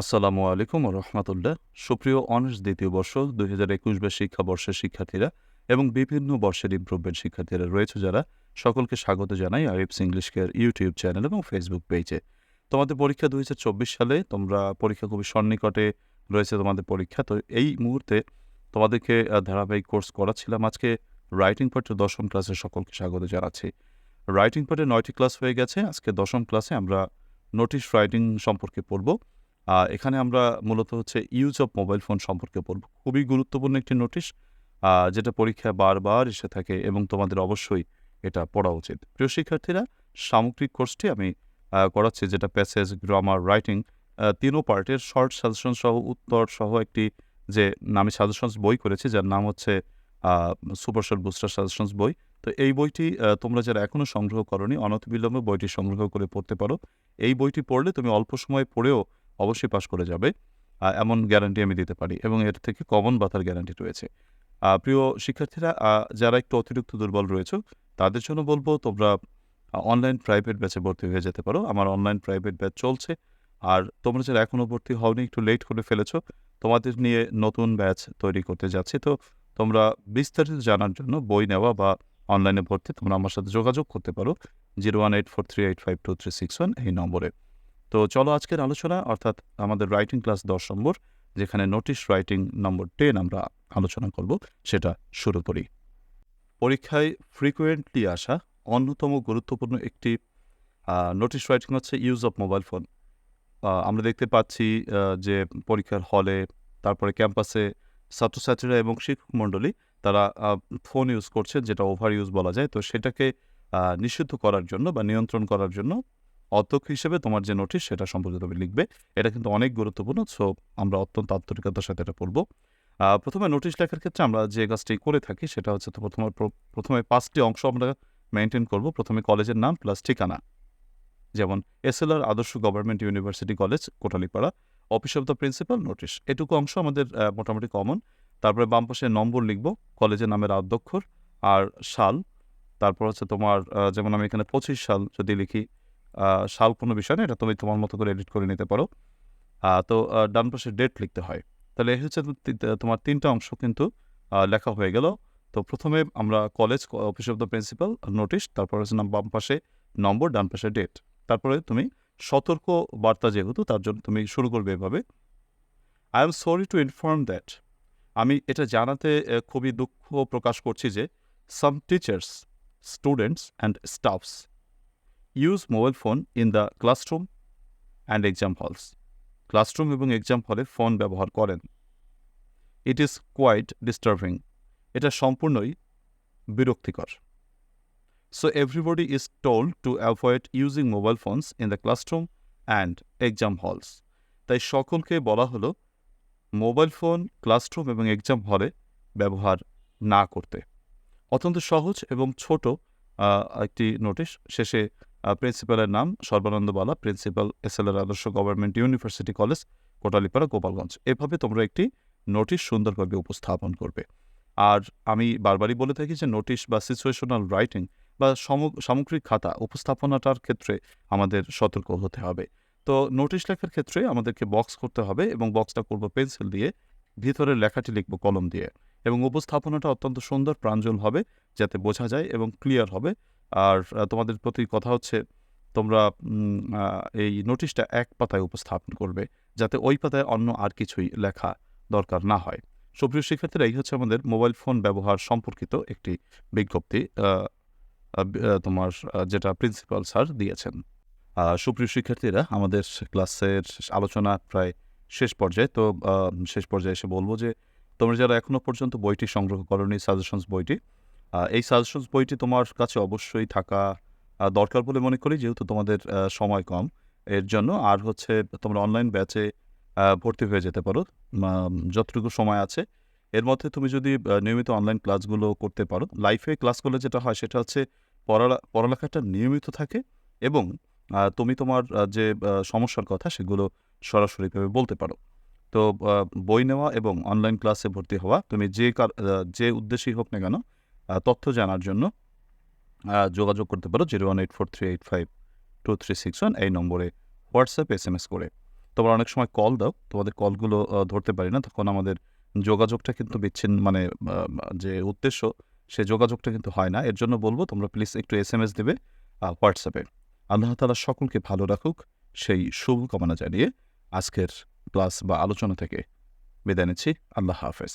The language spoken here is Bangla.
আসসালামু আলাইকুম রহমতুল্লাহ। সুপ্রিয় অনার্স দ্বিতীয় বর্ষ দুই হাজার একুশ বা শিক্ষাবর্ষের শিক্ষার্থীরা এবং বিভিন্ন বর্ষের ইমপ্রুভমেন্ট শিক্ষার্থীরা রয়েছে যারা, সকলকে স্বাগত জানাই IFS English care YouTube channel এবং ফেসবুক পেজে তোমাদের পরীক্ষা দুই হাজার চব্বিশ সালে, তোমরা পরীক্ষা খুবই সন্নিকটে রয়েছে তোমাদের পরীক্ষা। তো এই মুহূর্তে তোমাদেরকে ধারাবাহিক কোর্স করাচ্ছিলাম। আজকে রাইটিং পার্টের দশম ক্লাসে সকলকে স্বাগত জানাচ্ছি। রাইটিং পার্টের নয়টি ক্লাস হয়ে গেছে। আজকে দশম ক্লাসে আমরা নোটিশ রাইটিং সম্পর্কে পড়ব। এখানে আমরা মূলত হচ্ছে ইউজ অফ মোবাইল ফোন সম্পর্কে পড়ব। খুবই গুরুত্বপূর্ণ একটি নোটিশ যেটা পরীক্ষায় বারবার এসে থাকে এবং তোমাদের অবশ্যই এটা পড়া উচিত। প্রিয় শিক্ষার্থীরা, সামগ্রিক কোর্সটি আমি করাচ্ছি যেটা প্যাসেজ গ্রামার রাইটিং তিনও পার্টের শর্ট সাজেশন সহ, উত্তর সহ একটি যে আমি সাজেশনস বই করেছি, যার নাম হচ্ছে সুপার শর্ট বুস্টার সাজেশনস বই। তো এই বইটি তোমরা যারা এখনও সংগ্রহ করনি, অনতিবিলম্বে বইটি সংগ্রহ করে পড়তে পারো। এই বইটি পড়লে তুমি অল্প সময় পড়েও অবশ্যই পাশ করে যাবে। এমন গ্যারান্টি আমি দিতে পারি এবং এর থেকে কমন বাতার গ্যারান্টি রয়েছে। প্রিয় শিক্ষার্থীরা যারা একটু অতিরিক্ত দুর্বল রয়েছে, তাদের জন্য বলব তোমরা অনলাইন প্রাইভেট ব্যাচে ভর্তি হয়ে যেতে পারো। আমার অনলাইন প্রাইভেট ব্যাচ চলছে। আর তোমরা যারা এখনও ভর্তি হওনি, একটু লেট করে ফেলেছো, তোমাদের নিয়ে নতুন ব্যাচ তৈরি করতে যাচ্ছি। তো তোমরা বিস্তারিত জানার জন্য বই নেওয়া বা অনলাইনে ভর্তি তোমরা আমার সাথে যোগাযোগ করতে পারো। Zero one eight four three eight five two three six one এই নম্বরে। তো চলো আজকের আলোচনা, অর্থাৎ আমাদের রাইটিং ক্লাস দশ নম্বর, যেখানে নোটিশ রাইটিং নম্বর টেন আমরা আলোচনা করব, সেটা শুরু করি। পরীক্ষায় ফ্রিকুয়েন্টলি আসা অন্যতম গুরুত্বপূর্ণ একটি নোটিশ রাইটিং হচ্ছে ইউজ অফ মোবাইল ফোন আমরা দেখতে পাচ্ছি যে পরীক্ষার হলে তারপরে ক্যাম্পাসে ছাত্রছাত্রীরা এবং শিক্ষক মণ্ডলী, তারা ফোন ইউজ করছে, যেটা ওভার ইউজ বলা যায়। তো সেটাকে নিষিদ্ধ করার জন্য বা নিয়ন্ত্রণ করার জন্য অধ্যক্ষ হিসেবে তোমার যে নোটিশ, সেটা সম্পর্কে তুমি লিখবে। এটা কিন্তু অনেক গুরুত্বপূর্ণ সো আমরা অত্যন্ত আন্তরিকতার সাথে এটা পড়ব। প্রথমে নোটিশ লেখার ক্ষেত্রে আমরা যে কাজটি করে থাকি, সেটা হচ্ছে তো প্রথমে প্র- প্রথমে পাঁচটি অংশ আমরা মেনটেন করব। প্রথমে কলেজের নাম প্লাস ঠিকানা। যেমন SLR Adarsha government university college Kotalipara. Office of the principal notice এটুকু অংশ আমাদের মোটামুটি কমন তারপরে বাম পাশে নম্বর লিখব, কলেজের নামের অধ্যক্ষর আর সাল, তারপর হচ্ছে তোমার যেমন আমি এখানে পঁচিশ সাল যদি লিখি সাল কোনো বিষয় না, এটা তুমি তোমার মতো করে এডিট করে নিতে পারো। তো ডান পাশে ডেট লিখতে হয়। তাহলে হচ্ছে তোমার তিনটা অংশ কিন্তু লেখা হয়ে গেল। তো প্রথমে আমরা college office of the principal notice তারপর হচ্ছে বাম পাশে নম্বর, ডান পাশে ডেট তারপরে তুমি সতর্ক বার্তা যেহেতু, তার জন্য তুমি শুরু করবে এভাবে। I am sorry to inform that আমি এটা জানাতে খুবই দুঃখ প্রকাশ করছি যে some teachers students and staffs use mobile phone in the classroom and exam halls classroom এবং এক্সাম হলে ফোন ব্যবহার করেন। ইট ইজ কোয়াইট ডিস্টার্বিং এটা সম্পূর্ণই বিরক্তিকর। So everybody is told to avoid using mobile phones in the classroom and exam halls. তাই সকলকে বলা হলো মোবাইল ফোন ক্লাসরুম এবং এক্সাম হলে ব্যবহার না করতে। অত্যন্ত সহজ এবং ছোট একটি নোটিশ শেষে প্রিন্সিপালের নাম Sarbananda Bala principal SLR Adarsha government university college Kotalipara, Gopalganj. এভাবে তোমরা একটি নোটিশ সুন্দরভাবে উপস্থাপন করবে। আর আমি বারবারই বলে থাকি যে নোটিশ বা সিচুয়েশনাল রাইটিং বা সামগ্রিক খাতা উপস্থাপনাটার ক্ষেত্রে আমাদের সতর্ক হতে হবে। তো নোটিশ লেখার ক্ষেত্রে আমাদেরকে বক্স করতে হবে এবং বক্সটা করব পেন্সিল দিয়ে ভিতরের লেখাটি লিখব কলম দিয়ে। এবং উপস্থাপনাটা অত্যন্ত সুন্দর, প্রাঞ্জল হবে, যাতে বোঝা যায় এবং ক্লিয়ার হবে। আর তোমাদের প্রতি কথা হচ্ছে তোমরা এই নোটিশটা এক পাতায় উপস্থাপন করবে যাতে ওই পাতায় অন্য আর কিছুই লেখা দরকার না হয়। সুপ্রিয় শিক্ষার্থীরা, এই হচ্ছে আমাদের মোবাইল ফোন ব্যবহার সম্পর্কিত একটি বিজ্ঞপ্তি তোমার যেটা প্রিন্সিপাল স্যার দিয়েছেন। সুপ্রিয় শিক্ষার্থীরা, আমাদের ক্লাসের আলোচনা প্রায় শেষ পর্যায়ে, তো শেষ পর্যায়ে এসে বলব যে তোমরা যারা এখনও পর্যন্ত বইটি সংগ্রহ করনি, সাজেশনস বইটি এই সাজেশনস বইটি তোমার কাছে অবশ্যই থাকা দরকার বলে মনে করি, যেহেতু তোমাদের সময় কম। এর জন্য আর হচ্ছে তোমরা অনলাইন ব্যাচে ভর্তি হয়ে যেতে পারো। যতটুকু সময় আছে। এর মধ্যে তুমি যদি নিয়মিত অনলাইন ক্লাসগুলো করতে পারো। লাইফে ক্লাস করলে যেটা হয়, সেটা হচ্ছে পড়া পড়ালেখাটা নিয়মিত থাকে এবং তুমি তোমার যে সমস্যার কথা সেগুলো সরাসরিভাবে বলতে পারো। তো বই নেওয়া এবং অনলাইন ক্লাসে ভর্তি হওয়া, তুমি যে কার যে উদ্দেশ্যেই হোক না কেন তথ্য জানার জন্য যোগাযোগ করতে পারো zero one eight four three eight five two three six one এই নম্বরে হোয়াটসঅ্যাপ এস এম এস করে। তোমরা অনেক সময় কল দাও, তোমাদের কলগুলো ধরতে পারি না, তখন আমাদের যোগাযোগটা কিন্তু বিচ্ছিন্ন মানে যে উদ্দেশ্য, সে যোগাযোগটা কিন্তু হয় না। এর জন্য বলব, তোমরা প্লিজ একটু এস এম এস দেবে হোয়াটসঅ্যাপে। আল্লাহ তালা সকলকে ভালো রাখুক, সেই শুভকামনা জানিয়ে আজকের ক্লাস বা আলোচনা থেকে বিদায় নিচ্ছি। আল্লাহ হাফেজ।